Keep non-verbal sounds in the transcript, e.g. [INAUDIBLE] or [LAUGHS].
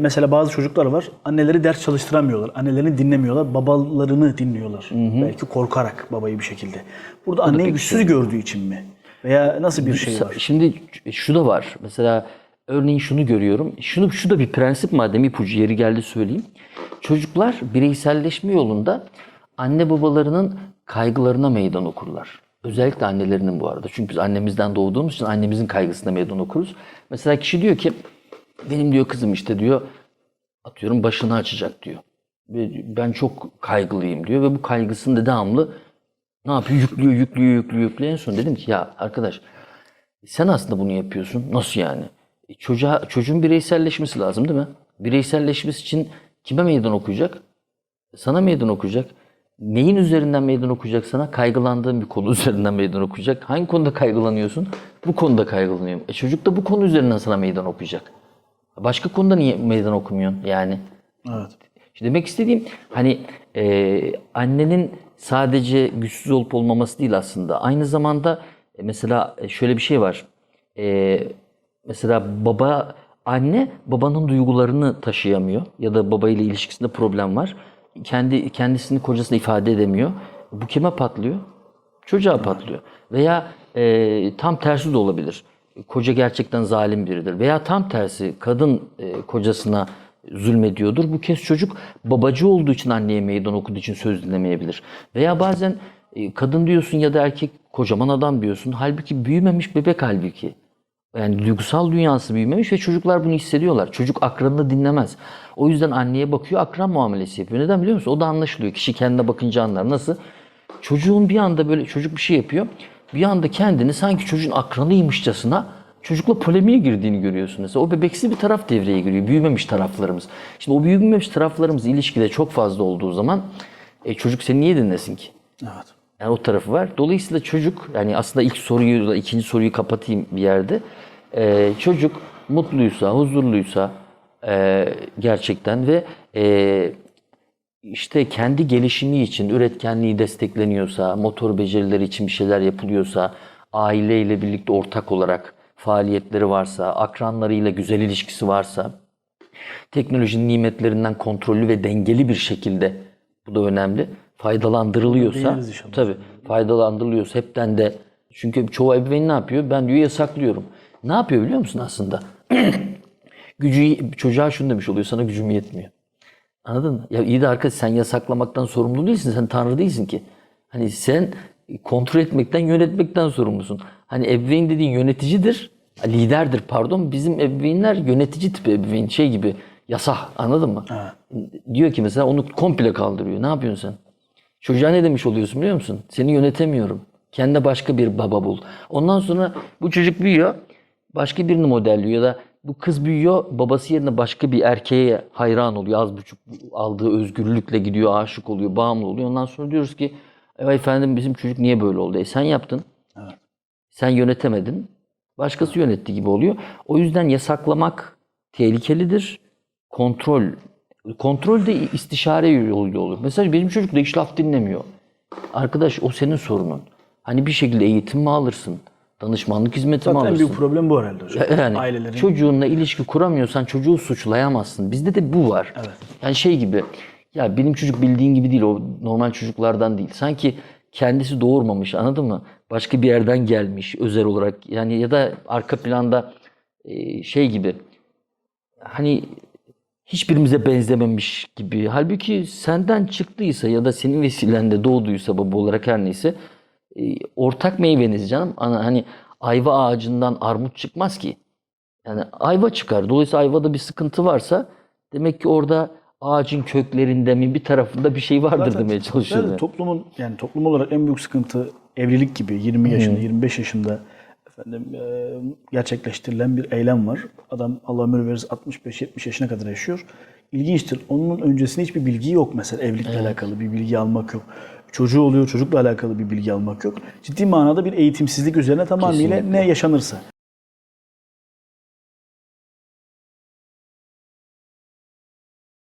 Mesela bazı çocuklar var, anneleri ders çalıştıramıyorlar, annelerini dinlemiyorlar, babalarını dinliyorlar. Belki korkarak babayı bir şekilde. Burada anneyi güçsüz gördüğü için mi? Veya nasıl bir şey var? Şimdi şu da var. Mesela örneğin şunu görüyorum. Şunu şu da bir prensip madem ipucu yeri geldi söyleyeyim. Çocuklar bireyselleşme yolunda anne babalarının kaygılarına meydan okurlar. Özellikle annelerinin bu arada. Çünkü biz annemizden doğduğumuz için annemizin kaygısına meydan okuruz. Mesela kişi diyor ki benim diyor kızım işte diyor atıyorum başını açacak diyor. Ve Ben çok kaygılıyım diyor ve bu kaygısını da devamlı ne yapıyor? Yüklüyor, yüklüyor, yüklüyor, yüklüyor. En son dedim ki ya arkadaş sen aslında bunu yapıyorsun. Nasıl yani? E, çocuğa, çocuğun bireyselleşmesi lazım değil mi? Bireyselleşmesi için kime meydan okuyacak? Sana meydan okuyacak. Neyin üzerinden meydan okuyacak sana? Kaygılandığın bir konu [LAUGHS] üzerinden meydan okuyacak. Hangi konuda kaygılanıyorsun? Bu konuda kaygılanıyorum. E çocuk da bu konu üzerinden sana meydan okuyacak. Başka konuda niye meydan okumuyorsun yani? Evet. İşte demek istediğim hani e, annenin sadece güçsüz olup olmaması değil aslında. Aynı zamanda e, mesela şöyle bir şey var. E, mesela baba anne babanın duygularını taşıyamıyor ya da babayla ilişkisinde problem var. Kendi kendisini kocasına ifade edemiyor. Bu kime patlıyor? Çocuğa patlıyor. Veya e, tam tersi de olabilir. Koca gerçekten zalim biridir. Veya tam tersi kadın e, kocasına zulmediyordur. Bu kez çocuk babacı olduğu için anneye meydan okuduğu için söz dinlemeyebilir. Veya bazen e, kadın diyorsun ya da erkek kocaman adam diyorsun. Halbuki büyümemiş bebek halbuki. Yani duygusal dünyası büyümemiş ve çocuklar bunu hissediyorlar. Çocuk akranını dinlemez. O yüzden anneye bakıyor, akran muamelesi yapıyor. Neden biliyor musun? O da anlaşılıyor. Kişi kendine bakınca anlar. Nasıl? Çocuğun bir anda böyle çocuk bir şey yapıyor. Bir anda kendini sanki çocuğun akranıymışçasına çocukla polemiğe girdiğini görüyorsun. Mesela o bebeksi bir taraf devreye giriyor. Büyümemiş taraflarımız. Şimdi o büyümemiş taraflarımız ilişkide çok fazla olduğu zaman e, çocuk seni niye dinlesin ki? Evet. Yani o tarafı var. Dolayısıyla çocuk, yani aslında ilk soruyu da ikinci soruyu kapatayım bir yerde. Ee, çocuk mutluysa, huzurluysa e, gerçekten ve e, işte kendi gelişimi için, üretkenliği destekleniyorsa, motor becerileri için bir şeyler yapılıyorsa, aileyle birlikte ortak olarak faaliyetleri varsa, akranlarıyla güzel ilişkisi varsa, teknolojinin nimetlerinden kontrollü ve dengeli bir şekilde bu da önemli. Faydalandırılıyorsa tabii faydalandırılıyorsa hepten de çünkü çoğu ebeveyn ne yapıyor? Ben diyor yasaklıyorum. Ne yapıyor biliyor musun aslında? [CLEARS THROAT] Gücü çocuğa şunu demiş oluyor sana gücüm yetmiyor. Anladın mı? Ya iyi de arkadaş sen yasaklamaktan sorumlu değilsin. Sen tanrı değilsin ki. Hani sen kontrol etmekten, yönetmekten sorumlusun. Hani ebeveyn dediğin yöneticidir, liderdir pardon. Bizim ebeveynler yönetici tipi ebeveyn şey gibi yasa anladın mı? Diyor ki mesela onu komple kaldırıyor. Ne yapıyorsun sen? Çocuğa ne demiş oluyorsun biliyor musun? Seni yönetemiyorum. Kendine başka bir baba bul. Ondan sonra bu çocuk büyüyor. Başka birini modelliyor ya da bu kız büyüyor. Babası yerine başka bir erkeğe hayran oluyor. Az buçuk aldığı özgürlükle gidiyor, aşık oluyor, bağımlı oluyor. Ondan sonra diyoruz ki "Ey efendim bizim çocuk niye böyle oldu? E sen yaptın. Sen yönetemedin. Başkası yönetti gibi oluyor. O yüzden yasaklamak tehlikelidir. Kontrol. Kontrol de istişare yoluyla olur. Mesela benim çocuk da hiç laf dinlemiyor. Arkadaş o senin sorunun. Hani bir şekilde eğitim mi alırsın? Danışmanlık hizmeti mi Zaten en alırsın? büyük problem bu herhalde hocam. Yani Ailelerin. çocuğunla ilişki kuramıyorsan çocuğu suçlayamazsın. Bizde de bu var. Yani şey gibi ya benim çocuk bildiğin gibi değil o normal çocuklardan değil. Sanki kendisi doğurmamış anladın mı? Başka bir yerden gelmiş özel olarak yani ya da arka planda e, şey gibi hani hiçbirimize benzememiş gibi. Halbuki senden çıktıysa ya da senin vesilende doğduysa baba olarak her neyse ortak meyveniz canım. Ana- Hani ayva ağacından armut çıkmaz ki. Yani ayva çıkar. Dolayısıyla ayvada bir sıkıntı varsa demek ki orada ağacın köklerinde mi bir tarafında bir şey vardır Zaten- demeye çalışıyorum. zaten toplumun yani toplum olarak en büyük sıkıntı evlilik gibi 20 yaşında, 25 yaşında efendim e, gerçekleştirilen bir eylem var. Adam Allah ömür verirse 65-70 yaşına kadar yaşıyor. İlginçtir. Onun öncesinde hiçbir bilgi yok mesela evlilikle alakalı bir bilgi almak yok. Çocuğu oluyor, çocukla alakalı bir bilgi almak yok. Ciddi manada bir eğitimsizlik üzerine tamamıyla ne yaşanırsa.